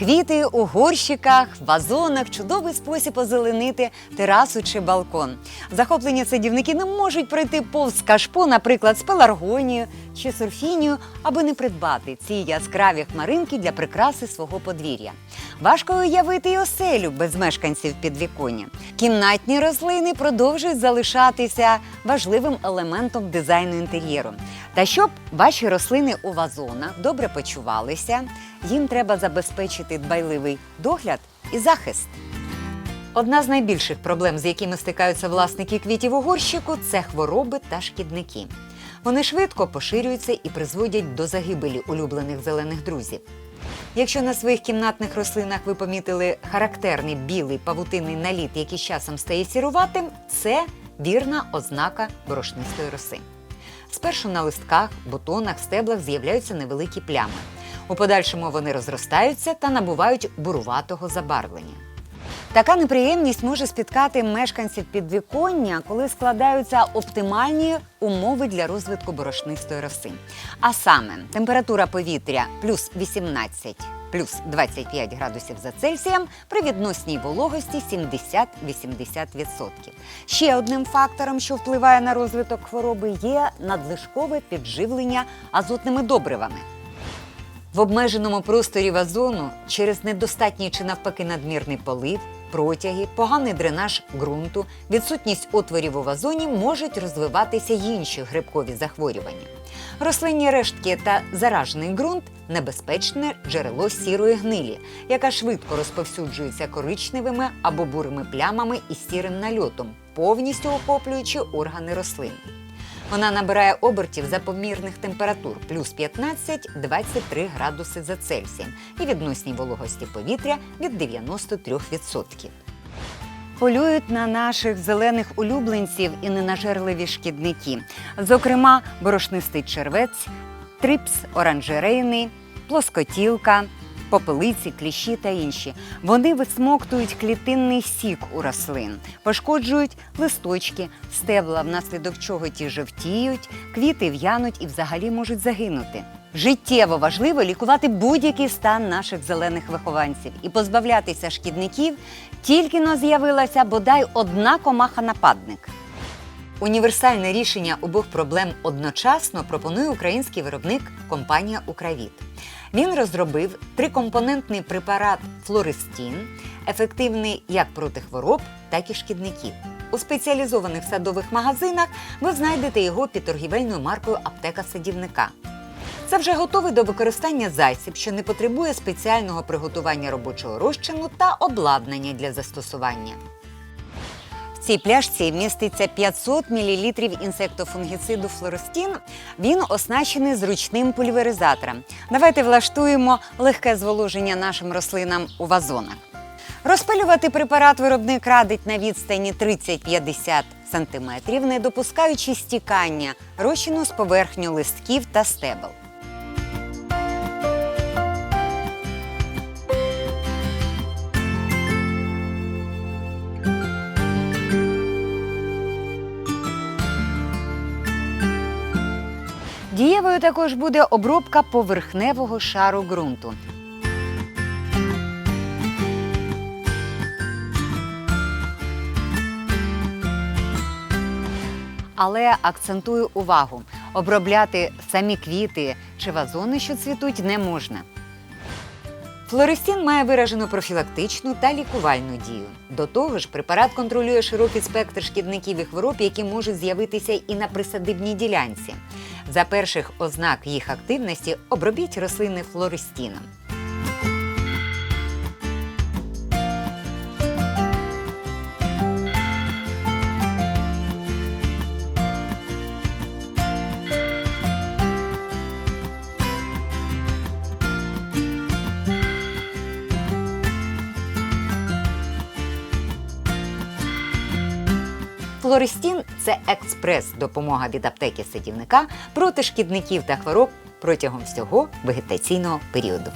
Квіти у горщиках, вазонах чудовий спосіб озеленити терасу чи балкон. Захоплені садівники не можуть пройти повз кашпо, наприклад, з пеларгонією чи сурфінією, аби не придбати ці яскраві хмаринки для прикраси свого подвір'я. Важко уявити й оселю без мешканців підвіконня. Кімнатні рослини продовжують залишатися важливим елементом дизайну інтер'єру. Та щоб ваші рослини у вазонах добре почувалися, їм треба забезпечити дбайливий догляд і захист. Одна з найбільших проблем, з якими стикаються власники квітів у горщику, це хвороби та шкідники. Вони швидко поширюються і призводять до загибелі улюблених зелених друзів. Якщо на своїх кімнатних рослинах ви помітили характерний білий павутинний наліт, який з часом стає сіруватим, це вірна ознака борошнистої роси. Спершу на листках, бутонах, стеблах з'являються невеликі плями. У подальшому вони розростаються та набувають буруватого забарвлення. Така неприємність може спіткати мешканців підвіконня, коли складаються оптимальні умови для розвитку борошнистої роси. А саме температура повітря плюс 18, плюс 25 градусів за Цельсієм при відносній вологості 70-80%. Ще одним фактором, що впливає на розвиток хвороби, є надлишкове підживлення азотними добривами. В обмеженому просторі вазону через недостатній чи навпаки надмірний полив, протяги, поганий дренаж ґрунту, відсутність отворів у вазоні можуть розвиватися й інші грибкові захворювання. Рослинні рештки та заражений ґрунт небезпечне джерело сірої гнилі, яка швидко розповсюджується коричневими або бурими плямами із сірим нальотом, повністю охоплюючи органи рослин. Вона набирає обертів за помірних температур плюс 15-23 градуси за Цельсієм і відносній вологості повітря від 93%. Полюють на наших зелених улюбленців і ненажерливі шкідники, зокрема, борошнистий червець, трипс оранжерейний, плоскотілка, попелиці, кліщі та інші. Вони висмоктують клітинний сік у рослин, пошкоджують листочки, стебла, внаслідок чого ті жовтіють, квіти в'януть і взагалі можуть загинути. Життєво важливо лікувати будь-який стан наших зелених вихованців і позбавлятися шкідників, тільки но з'явилася бодай одна комаха-нападник. Універсальне рішення обох проблем одночасно пропонує український виробник компанія Укравіт. Він розробив трикомпонентний препарат Флористін, ефективний як проти хвороб, так і шкідників. У спеціалізованих садових магазинах ви знайдете його під торгівельною маркою Аптека садівника. Це вже готовий до використання засіб, що не потребує спеціального приготування робочого розчину та обладнання для застосування. Цій пляшці міститься 500 мл інсектофунгіциду флоростін. Він оснащений зручним пульверизатором. Давайте влаштуємо легке зволоження нашим рослинам у вазонах. Розпилювати препарат виробник радить на відстані 30-50 см, не допускаючи стікання розчину з поверхню листків та стебел. Дієвою також буде обробка поверхневого шару ґрунту. Але акцентую увагу: обробляти самі квіти чи вазони, що цвітуть, не можна. Флористін має виражену профілактичну та лікувальну дію. До того ж, препарат контролює широкий спектр шкідників і хвороб, які можуть з'явитися і на присадибній ділянці. За перших ознак їх активності обробіть рослини флористіном. Флористін це експрес-допомога від аптеки садівника проти шкідників та хвороб протягом всього вегетаційного періоду.